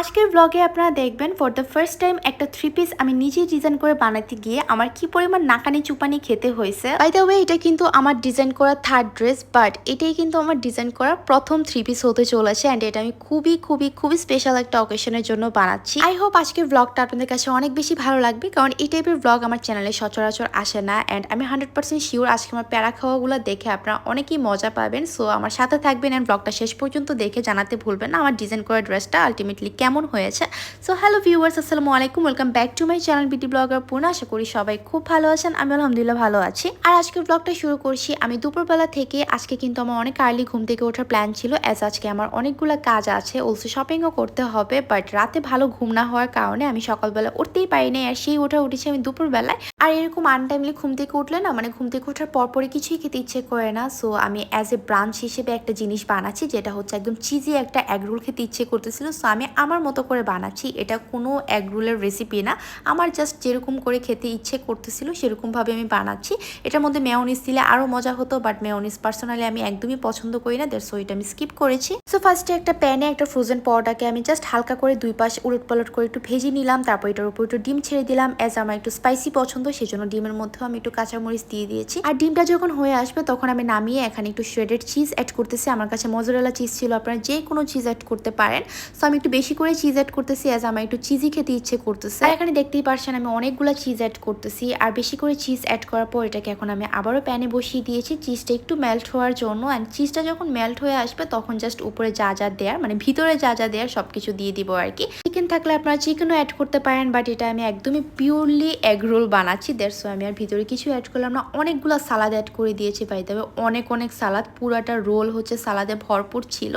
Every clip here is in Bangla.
আজকের ব্লগে আপনারা দেখবেন ফর দ্য ফার্স্ট টাইম একটা থ্রি পিস আমি নিজেই ডিজাইন করে বানাতে গিয়ে আমার কি পরিমাণ নাকানি চুপানি খেতে হয়েছে। বাই দ্য ওয়ে এটা কিন্তু আমার ডিজাইন করা থার্ড ড্রেস বাট এটাই কিন্তু আমার ডিজাইন করা প্রথম থ্রি পিস হতে চলেছে অ্যান্ড এটা আমি খুবই খুবই খুবই স্পেশাল একটা অকেশনের জন্য বানাচ্ছি। আই হোপ আজকের ব্লগটা আপনাদের কাছে অনেক বেশি ভালো লাগবে, কারণ এই টাইপের ব্লগ আমার চ্যানেলে সচরাচর আসে না অ্যান্ড আমি হান্ড্রেড পার্সেন্ট শিওর আজকে আমার প্যারা খাওয়াগুলো দেখে আপনারা অনেকেই মজা পাবেন। সো আমার সাথে থাকবেন অ্যান্ড ব্লগটা শেষ পর্যন্ত দেখে জানাতে ভুলবেন না, আমার ডিজাইন করা ড্রেসটা আলটিমেটলি কেমন হয়েছে? সো হ্যালো ভিউয়ার্স আসসালামু আলাইকুম। Welcome back to my channel BT blogger পূর্ণ আশা করি সবাই খুব ভালো আছেন। আমি আলহামদুলিল্লাহ ভালো আছি। আর আজকের ব্লগটা শুরু করছি আমি দুপুরবেলা থেকে। আজকে কিন্তু আমার অনেক আর্লি ঘুম থেকে ওঠার প্ল্যান ছিল অ্যাজ আজকে আমার অনেকগুলো কাজ আছে। অলসো শপিংও করতে হবে বাট রাতে ভালো ঘুম না হওয়ার কারণে আমি সকালবেলা উঠতেই পারিনি আর সেই ওঠা উঠেছি আমি দুপুরবেলায়। আর এরকম আনটাইমলি ঘুম থেকে উঠলে না মানে ঘুম থেকে ওঠার পরপরই কিছুই খেতে ইচ্ছে করে না। সো আমি অ্যাজ এ ব্রাঞ্চ হিসেবে একটা জিনিস বানাচ্ছি, যেটা হচ্ছে একদম চিজি একটা এগরোল খেতে ইচ্ছে করতেছিল। সো আমি আমার মতো করে বানাচ্ছি, এটা কোনো এক রোলের রেসিপি না। আমার জাস্ট যেরকম করে খেতে ইচ্ছে করতেছিল, সেরকমভাবে আমি বানাচ্ছি। এটার মধ্যে মেয়নিস দিলে আরও মজা হতো বাট মেয়নিস পার্সোনালি আমি একদমই পছন্দ করি না দ্যাটস ওইটা আমি স্কিপ করেছি। সো ফার্স্টে একটা প্যানে একটা ফ্রোজেন পাউডারকে আমি জাস্ট হালকা করে দুই পাশ উলট পালট করে একটু ভেজে নিলাম, তারপর এটার উপর একটু ডিম ছেড়ে দিলাম। অ্যাজ আমার একটু স্পাইসি পছন্দ, সেজন্য ডিমের মধ্যেও আমি একটু কাঁচামরিচ দিয়ে দিয়েছি। আর ডিমটা যখন হয়ে আসবে, তখন আমি নামিয়ে এখানে একটু শ্রেডেড চিজ অ্যাড করতেছি। আমার কাছে মজুরেলা চিজ ছিল, আপনারা যে কোনো চিজ অ্যাড করতে পারেন। সো আমি একটু বেশি করে চিজ অ্যাড করতেছি অ্যাজ আমার একটু চিজি খেতে ইচ্ছে করতেছে। আর এখানে দেখতেই পারছেন আমি অনেকগুলো চিজ অ্যাড করতেছি। আর বেশি করে চিজ অ্যাড করার পর এটাকে এখন আমি আবারও প্যানে বসিয়ে দিয়েছি। চিজটা একটু মেল্ট হওয়ার জন্য। অ্যান্ড চিজটা যখন মেল্ট হয়ে আসবে তখন জাস্ট উপরে যা যা দেয়ার মানে ভিতরে যা যা দেয়ার সব কিছু দিয়ে দিব আর কি। চিকেন থাকলে আপনারা চিকেনও অ্যাড করতে পারেন বাট এটা আমি একদমই পিওরলি এগ রোল বানাচ্ছি। দেড়শো আমি আর ভিতরে কিছু অ্যাড করলাম না। অনেকগুলো সালাদ অ্যাড করে দিয়েছি পাই তবে অনেক অনেক সালাদ পুরাটা রোল হচ্ছে সালাদে ভরপুর ছিল।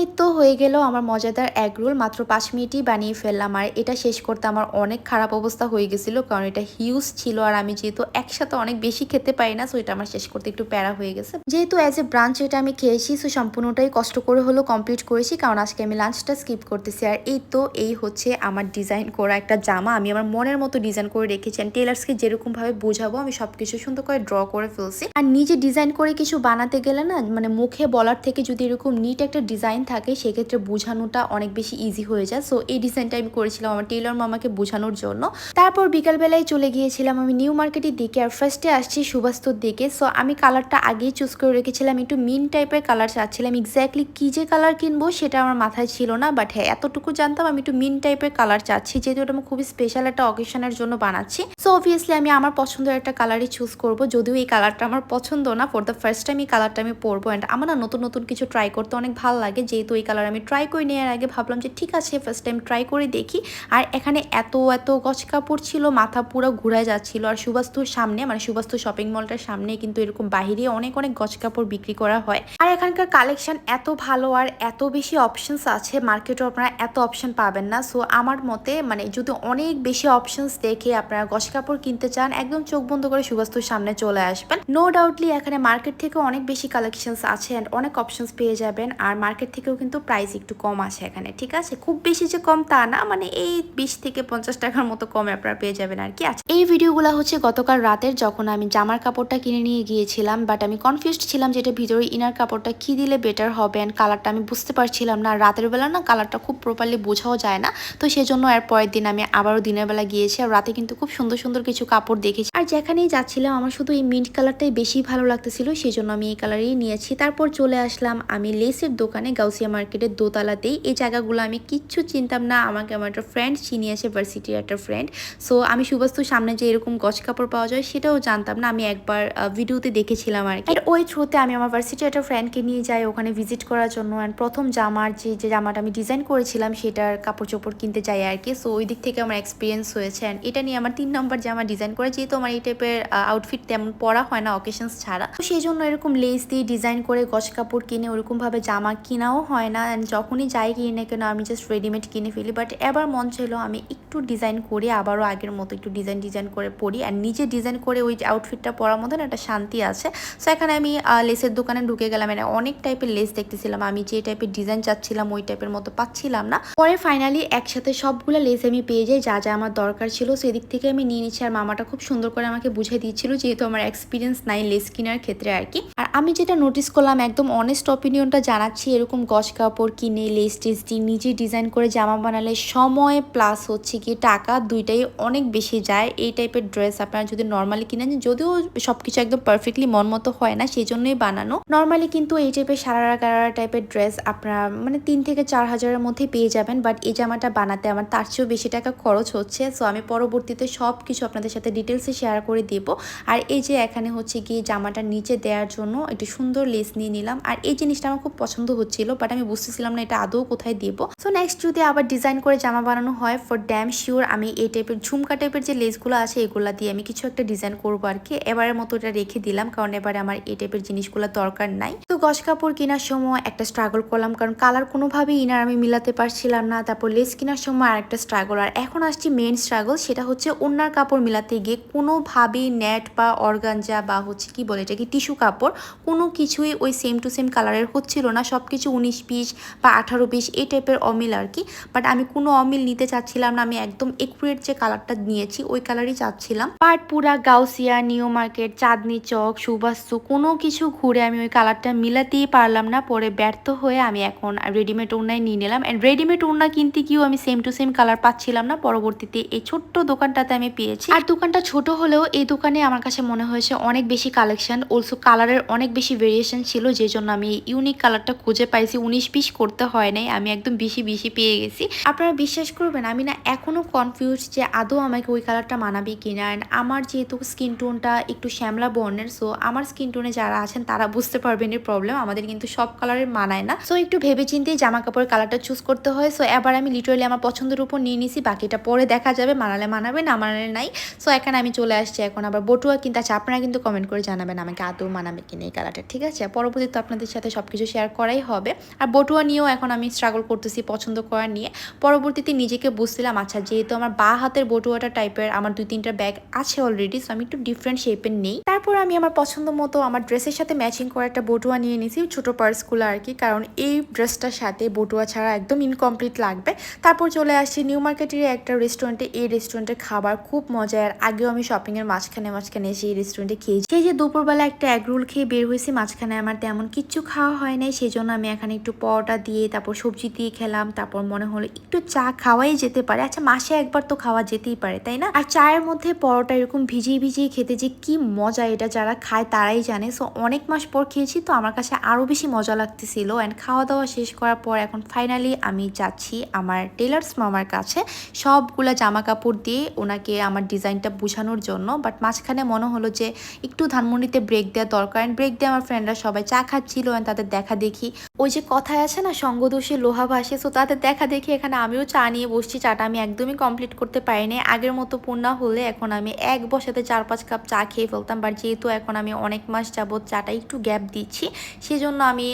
এই তো হয়ে গেল আমার মজাদার এগ রোল মাত্র পাঁচ মিনিটই বানিয়ে ফেললাম। আর এটা শেষ করতে আমার অনেক খারাপ অবস্থা হয়ে গেছিল, কারণ এটা হিউজ ছিল আর আমি যেহেতু একসাথে অনেক বেশি খেতে পারি না সো এটা আমার শেষ করতে একটু প্যারা হয়ে গেছে। যেহেতু অ্যাজ এ ব্রাঞ্চ এটা আমি খেয়েছি সো সম্পূর্ণটাই কষ্ট করে হলেও কমপ্লিট করেছি, কারণ আজকে আমি লাঞ্চটা স্কিপ করতেছি। আর এই তো, এই হচ্ছে আমার ডিজাইন করা একটা জামা। আমি আমার মনের মতো ডিজাইন করে রেখেছি আর টেলার্সকে যেরকমভাবে বোঝাবো, আমি সব কিছু সুন্দর করে ড্র করে ফেলছি। আর নিজে ডিজাইন করে কিছু বানাতে গেলে না মানে মুখে বলার থেকে যদি এরকম নিট একটা ডিজাইন থাকে, সেক্ষেত্রে বোঝানোটা অনেক বেশি ইজি হয়ে যায়। সো এই ডিজাইনটা আমি করেছিলাম আমার টেলর মামাকে বোঝানোর জন্য। তারপর বিকালবেলায় চলে গিয়েছিলাম আমি নিউ মার্কেটের দিকে আর ফার্স্টে আসছি সুবাস্তর দিকে। সো আমি কালারটা আগেই চুজ করে রেখেছিলাম, একটু মিন টাইপের কালার চাচ্ছিলাম। এক্স্যাক্টলি কী যে কালার কিনবো সেটা আমার মাথায় ছিল না বাট হ্যাঁ এতটুকু জানতাম আমি একটু মিন টাইপের কালার চাচ্ছি, যেহেতু এটা আমি খুবই স্পেশাল একটা অকেশনের জন্য বানাচ্ছি। সো অবভিয়াসলি আমি আমার পছন্দের একটা কালারই চুজ করব, যদিও এই কালারটা আমার পছন্দ না। ফর দ্য ফার্স্ট টাইম এই কালারটা আমি পরবো অ্যান্ড আমার না নতুন নতুন কিছু ট্রাই করতে অনেক ভালো লাগে যেহেতু এই কালার আমি ট্রাই করে নেওয়ার আগে ভাবলাম যে ঠিক আছে ফার্স্ট টাইম ট্রাই করে দেখি। আর এখানে এত এত গছ কাপড় ছিল, মাথা পুরো ঘুরায় যাচ্ছিল। আর সুবাস্তুর সামনে মানে সুবাস্তু শপিং মলটার সামনে কিন্তু এরকম বাহিরে অনেক অনেক গছ কাপড় বিক্রি করা হয়। আর এখানকার কালেকশন এত ভালো আর এত বেশি অপশনস আছে মার্কেটে আপনারা এত অপশন পাবেন না। সো আমার মতে মানে যদি অনেক বেশি অপশনস দেখে আপনারা গছ কাপড় কিনতে চান, একদম চোখ বন্ধ করে সুবাস্তুর সামনে চলে আসবেন। নো ডাউটলি এখানে মার্কেট থেকে অনেক বেশি কালেকশনস আছে অ্যান্ড অনেক অপশনস পেয়ে যাবেন। আর মার্কেট থেকেও কিন্তু প্রাইস একটু কম আসে এখানে, ঠিক আছে? খুব বেশি যে কম তা না মানে এই বিশ থেকে পঞ্চাশ টাকার মতো কমে আপনারা পেয়ে যাবেন আর কি। আচ্ছা এই ভিডিওগুলো হচ্ছে গতকাল রাতের যখন আমি জামার কাপড়টা কিনে নিয়ে গিয়েছিলাম বাট আমি কনফিউজড ছিলাম যে এটা ভিতরে ইনার কাপড়টা কি দিলে বেটার হবে অ্যান্ড কালারটা আমি বুঝতে পারছিলাম না। রাতের বেলা না কালারটা খুব প্রপারলি বোঝাও যায় না, তো সেজন্য এর পরের দিন আমি আবারও দিনের বেলা গিয়েছি আর রাতে কিন্তু খুব সুন্দর সুন্দর কিছু কাপড় দেখেছি। আর যেখানেই যাচ্ছিলাম, আমার শুধু এই মিন্ট কালারটাই বেশি ভালো লাগতেছিল সেই জন্য আমি এই কালারই নিয়েছি। তারপর চলে আসলাম আমি লেসের দোকানে গাউসিয়া মার্কেটের দোতলাতেই এই জায়গাগুলো আমি কিচ্ছু চিনতাম না। আমাকে আমার একটা ফ্রেন্ড চিনিয়েছে ভার্সিটির একটা ফ্রেন্ড সো আমি সুবাস্তুর সামনে যে এরকম গছ কাপড় পাওয়া যায়, সেটাও জানতাম না। আমি একবার ভিডিওতে দেখেছিলাম আর কি। ওই থ্রুতে আমি আমার ভার্সিটির একটা ফ্রেন্ডকে নিয়ে যাই, ওখানে ভিজিট করার জন্য। অ্যান্ড প্রথম জামার যে যে জামাটা আমি ডিজাইন করেছিলাম, সেটার কাপড় চোপড় কিনতে যাই আর কি। সো ওই দিক থেকে আমার এক্সপিরিয়েন্স হয়েছে। অ্যান্ড এটা নিয়ে আমার তিন নম্বর জামা ডিজাইন করে, যেহেতু আমার এই টাইপের আউটফিট তেমন পরা হয় না অকেশনস ছাড়া। তো সেই জন্য এরকম লেস দিয়ে ডিজাইন করে গছ কাপড় কিনে, ওরকমভাবে জামা কিনাও হয় না অ্যান্ড যখনই যাই কিনে কেন আমি জাস্ট রেডিমেড কিনে ফেলি বাট এবার মন ছিল আমি একটু ডিজাইন করে আবারও আগের মতো একটু ডিজাইন ডিজাইন করে পরি আর নিজে ডিজাইন করে ওই আউটফিটটা পরার মতন একটা শান্তি আছে। সো এখানে আমি লেসের দোকানে ঢুকে গেলাম মানে অনেক টাইপের লেস দেখতেছিলাম। আমি যে টাইপের ডিজাইন চাচ্ছিলাম ওই টাইপের মতো পাচ্ছিলাম না। পরে ফাইনালি একসাথে সবগুলো লেস আমি পেয়ে যাই, যা যা আমার দরকার ছিল। সো এদিক থেকে আমি নিয়ে নিচ্ছি আর মামাটা খুব সুন্দর করে আমাকে বুঝিয়ে দিচ্ছিল যেহেতু আমার এক্সপিরিয়েন্স নাই লেস কেনার ক্ষেত্রে আর কি। আর আমি যেটা নোটিস করলাম, একদম অনেস্ট অপিনিয়নটা জানাচ্ছি, এরকম গজ কাপড় কিনে লেস টেস দিয়ে নিজে ডিজাইন করে জামা বানালে সময় প্লাস হচ্ছে কি টাকা, দুইটাই অনেক বেশি যায়। এই টাইপের ড্রেস আপনারা যদি নর্মালি কিনেন, যদিও সবকিছু একদম পারফেক্টলি মন মতো হয় না সেই জন্যই বানানো। নর্মালি কিন্তু এই টাইপের সারারা গারারা টাইপের ড্রেস আপনারা মানে তিন থেকে চার হাজারের মধ্যে পেয়ে যাবেন বাট এই জামাটা বানাতে আমার তার চেয়েও বেশি টাকা খরচ হচ্ছে। সো আমি পরবর্তীতে সব কিছু আপনাদের সাথে ডিটেলসে শেয়ার করে দিব। আর এই যে এখানে হচ্ছে কি জামাটা নিচে দেওয়ার জন্য একটু সুন্দর লেস নিয়ে নিলাম। আর এই জিনিসটা আমার খুব পছন্দ হচ্ছিল বাট আমি বুঝতেছিলাম না এটা আদৌ কোথায় দেবো। সো নেক্সট যদি আবার ডিজাইন করে জামা বানানো হয় ফর ড্যাম শিওর আমি এই টাইপের ঝুমকা টাইপের যে লেসগুলো আছে, এগুলো দিয়ে আমি কিছু একটা ডিজাইন করব আর কি। এবারের মতো এটা রেখে দিলাম, কারণ এবারে আমার এই টাইপের জিনিসগুলো দরকার নাই। গস কাপড় কেনার সময় একটা স্ট্রাগল করলাম, কারণ কালার কোনোভাবেই ইনার আমি মিলাতে পারছিলাম না, তারপর লেস কেনার সময় আরেকটা স্ট্রাগল আর এখন আসছি মেন স্ট্রাগল সেটা হচ্ছে অন্যার কাপড় মিলাতে গিয়ে কোনোভাবেই নেট বা অর্গানজা বা হচ্ছে কি বলে এটাকে টিস্যু কাপড় কোনো কিছুই ওই সেম টু সেম কালারের হচ্ছিল না সব কিছু উনিশ পিস বা আঠারো পিস এই টাইপের অমিল আর কি বাট আমি কোনো অমিল নিতে চাচ্ছিলাম না, আমি একদম একুরেট যে কালারটা নিয়েছি, ওই কালারই চাচ্ছিলাম। বাট পুরা গাউসিয়া, নিউ মার্কেট, চাঁদনি চক, সুবাস্তু, কোনো কিছু ঘুরে আমি ওই কালারটা মিলাতেই পারলাম না, পরে ব্যর্থ হয়ে আমি এখন রেডিমেড ওড়নায় নিয়ে নিলাম। অ্যান্ড রেডিমেড ওড়না কিনতে গিয়েও আমি সেম টু সেম কালার পাচ্ছিলাম না, পরবর্তীতে এই ছোট্ট দোকানটাতে আমি পেয়েছি। আর দোকানটা ছোট হলেও এই দোকানে আমার কাছে মনে হয়েছে অনেক বেশি কালেকশন অলসো কালারের অনেক বেশি ভেরিয়েশন ছিল, যে জন্য আমি ইউনিক কালারটা খুঁজে পাইছি। উনিশ পিস করতে হয় নাই, আমি একদম বেশি বেশি পেয়ে গেছি। আপনারা বিশ্বাস করবেন, আমি না এখনও কনফিউজ যে আদৌ আমাকে ওই কালারটা মানাবে কিনা। অ্যান্ড আমার যেহেতু স্কিন টোনটা একটু শ্যামলা বর্ণের সো আমার স্কিন টোনে যারা আছেন তারা বুঝতে পারবেন এর প্রবলেম আমাদের কিন্তু সব কালারের মানায় না। সো একটু ভেবে চিন্তে জামা কাপড়ের কালারটা চুজ করতে হয়। সো এবার আমি লিটারালি আমার পছন্দের উপর নিয়ে নিছি, বাকিটা পরে দেখা যাবে, মানালে মানাবে, না মানালে নাই। সো এখানে আমি চলে আসছি এখন আবার বটুয়া কিন্তু। আছে আপনারা কিন্তু কমেন্ট করে জানাবেন আমাকে আদৌ মানাবে কিনা এই কালারটা ঠিক আছে? পরবর্তীতে আপনাদের সাথে সব কিছু শেয়ার করাই হবে। আর বটুয়া নিয়েও এখন আমি স্ট্রাগল করতেছি পছন্দ করা নিয়ে। পরবর্তীতে নিজেকে বুঝছিলাম আচ্ছা যেহেতু আমার বা হাতের বটুয়াটা টাইপের আমার দুই তিনটা ব্যাগ আছে অলরেডি সো আমি একটু ডিফারেন্ট শেপের নেই। তারপর আমি আমার পছন্দ মতো আমার ড্রেসের সাথে ম্যাচিং করা একটা বটুয়া নিয়ে নিয়েছি ছোটো পার্সগুলো আর কি। কারণ এই ড্রেসটার সাথে বটুয়া ছাড়া একদম ইনকমপ্লিট লাগবে। তারপর চলে আসছি নিউ মার্কেটের একটা রেস্টুরেন্টে এই রেস্টুরেন্টের খাবার খুব মজা আর আগেও আমি শপিংয়ের মাঝখানে মাঝখানে এসে এই রেস্টুরেন্টে খেয়েছি। সেই যে দুপুরবেলা একটা এগ রোল খেয়ে বের হয়েছি, মাঝখানে আমার তেমন কিচ্ছু খাওয়া হয় নাই। সেই জন্য আমি এখানে একটু পরোটা দিয়ে, তারপর সবজি দিয়ে খেলাম। তারপর মনে হলো একটু চা খাওয়াই যেতে পারে। আচ্ছা মাসে একবার তো খাওয়া যেতেই পারে, তাই না? আর চায়ের মধ্যে পরোটা এরকম ভিজিয়ে ভিজিয়ে খেতে যে কি মজা এটা যারা খায় তারাই জানে। সো অনেক মাস পর খেয়েছি, তো আমার কাছে আরও বেশি মজা লাগতেছিল অ্যান্ড খাওয়া দাওয়া শেষ করার পর এখন ফাইনালি আমি যাচ্ছি আমার টেলার্স মামার কাছে। সবগুলা জামা কাপড় দিয়ে ওনাকে আমার ডিজাইনটা বোঝানোর জন্য বাট মাঝখানে মনে হলো যে একটু ধানমন্ডিতে ব্রেক দেওয়া দরকার অ্যান্ড ব্রেক দিয়ে আমার ফ্রেন্ডরা সবাই চা খাচ্ছিল অ্যান্ড তাদের দেখা দেখি। ওই যে কথায় আছে না, সঙ্গদোষে লোহা ভাসে সো তাদের দেখা দেখি এখানে আমিও চা নিয়ে বসছি, চাটা আমি একদমই কমপ্লিট করতে পারিনি। আগের মতো পূর্ণা হলে এখন আমি এক বসাতে চার পাঁচ কাপ চা খেয়ে ফেলতাম বাট যেহেতু এখন আমি অনেক মাস যাবত চাটা একটু গ্যাপ দিচ্ছি সেই জন্য আমি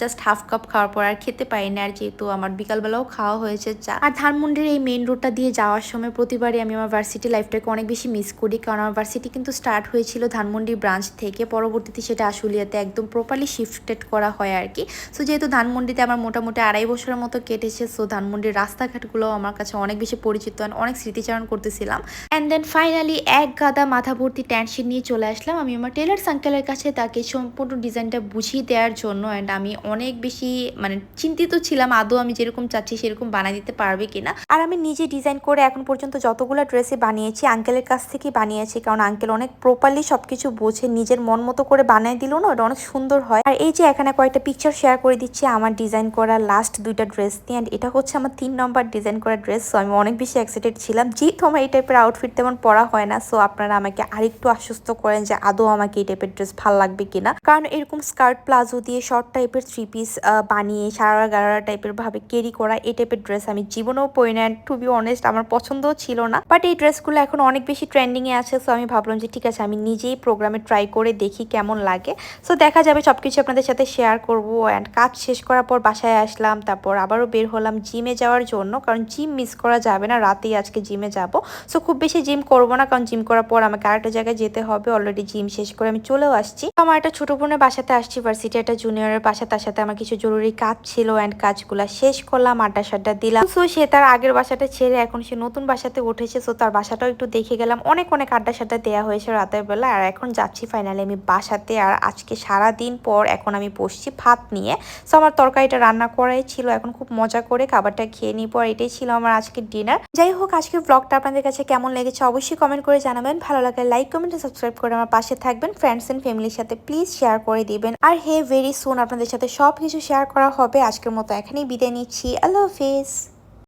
জাস্ট হাফ কাপ খাওয়ার পর আর খেতে পারিনি আর যেহেতু আমার বিকালবেলাও খাওয়া হয়েছে চা আর ধানমন্ডির এই মেন রোডটা দিয়ে যাওয়ার সময় প্রতিবারই আমি আমার ভার্সিটি লাইফটাকে অনেক বেশি মিস করি। কারণ আমার ভার্সিটি কিন্তু স্টার্ট হয়েছিল ধানমন্ডি ব্রাঞ্চ থেকে, পরবর্তীতে সেটা আশুলিয়াতে একদম প্রপারলি শিফটেড করা হয় আর কি। সো যেহেতু ধানমন্ডিতে আমার মোটামুটি আড়াই বছরের মতো কেটেছে সো ধানমন্ডির রাস্তাঘাটগুলো আমার কাছে অনেক বেশি পরিচিত অনেক স্মৃতিচারণ করতেছিলাম। অ্যান্ড দেন ফাইনালি এক গাদা মাথা ভর্তি টেনশন নিয়ে চলে আসলাম। আমি আমার টেলার্স আঙ্কেলের কাছে তাকে সম্পূর্ণ ডিজাইনটা বুঝিয়ে দেওয়ার জন্য অ্যান্ড আমি অনেক বেশি মানে চিন্তিত ছিলাম আদৌ আমি যেরকম চাচ্ছি সেরকম বানিয়ে দিতে পারবে কিনা। আর আমি নিজে ডিজাইন করে এখন পর্যন্ত যতগুলো ড্রেসে বানিয়েছি আঙ্কেলের কাছ থেকেই বানিয়েছি, কারণ আঙ্কেল অনেক প্রপারলি সবকিছু বোঝে, নিজের মন মতো করে বানিয়ে দিল না ওটা অনেক সুন্দর হয়। আর এই যে এখানে কয়েকটা পিকচার শেয়ার করে দিচ্ছি, আমার ডিজাইন করা লাস্ট দুইটা ড্রেস নিয়ে অ্যান্ড এটা হচ্ছে আমার তিন নম্বর ডিজাইন করা ড্রেস সো আমি অনেক বেশি এক্সাইটেড ছিলাম। যেহেতু আমার এই টাইপের আউটফিট তেমন পরা হয় না সো আপনারা আমাকে আরেকটু আশ্বস্ত করেন যে আদৌ আমাকে এই টাইপের ড্রেস ভালো লাগবে কিনা। কারণ এরকম স্কার্ট প্লাজো দিয়ে শর্ট টাইপের থ্রি পিস বানিয়ে সারা গারা টাইপের ভাবে ক্যারি করা, এই টাইপের ড্রেস আমি জীবনেও পরি না টু বি অনেস্ট আমার পছন্দও ছিল না। বাট এই ড্রেসগুলো এখন অনেক বেশি ট্রেন্ডিং এ আছে সো আমি ভাবলাম যে ঠিক আছে, আমি নিজেই প্রোগ্রামে ট্রাই করে দেখি কেমন লাগে। সো দেখা যাবে, সবকিছু আপনাদের সাথে শেয়ার করব। অ্যান্ড কাজ শেষ করার পর বাসায় আসলাম, তারপর আবারও বের হলাম জিমে যাওয়ার জন্য। কারণ জিম মিস করা যাবে না, রাতেই আজকে জিমে যাব। সো খুব বেশি জিম করব না, কারণ জিম করার পর আমাকে আরেকটা জায়গায় যেতে হবে। অলরেডি জিম শেষ করে আমি চলেও আসছি। আমার একটা ছোট বোনের বাসাতে আসছি ভার্সিটি একটা জুনিয়রের বাসা, তার সাথে আমার কিছু জরুরি কাজ ছিল অ্যান্ড কাজগুলো শেষ করলাম আড্ডা সাড্ডা দিলাম। সো সে তার আগের বাসাটা ছেড়ে এখন সে নতুন বাসাতে উঠেছে সো তার বাসাটাও একটু দেখে গেলাম। অনেক অনেক আড্ডা সাড্ডা দেওয়া হয়েছে রাতের বেলা, আর এখন যাচ্ছি ফাইনালি আমি বাসাতে, আর আজকে সারা দিন পর এখন আমি বসছি ভাত নিয়ে। সো আমার তরকারিটা রান্না করাই ছিল, এখন খুব মজা করে খাবারটা খেয়ে নিই পর এটাই ছিল আমার আজকের ডিনার যাই হোক, আজকের ব্লগটা আপনাদের কাছে কেমন লেগেছে অবশ্যই কমেন্ট করে জানাবেন। ভালো লাগলে লাইক কমেন্ট সাবস্ক্রাইব করে আমার পাশে থাকবেন। ফ্রেন্ডস এন্ড ফ্যামিলির সাথে প্লিজ শেয়ার করে দিবেন। আর হে ভেরি সুন আপনাদের সাথে সব কিছু শেয়ার করা হবে। আজকের মতো এখানেই বিদায় নিচ্ছি। আল্লাহ হাফিজ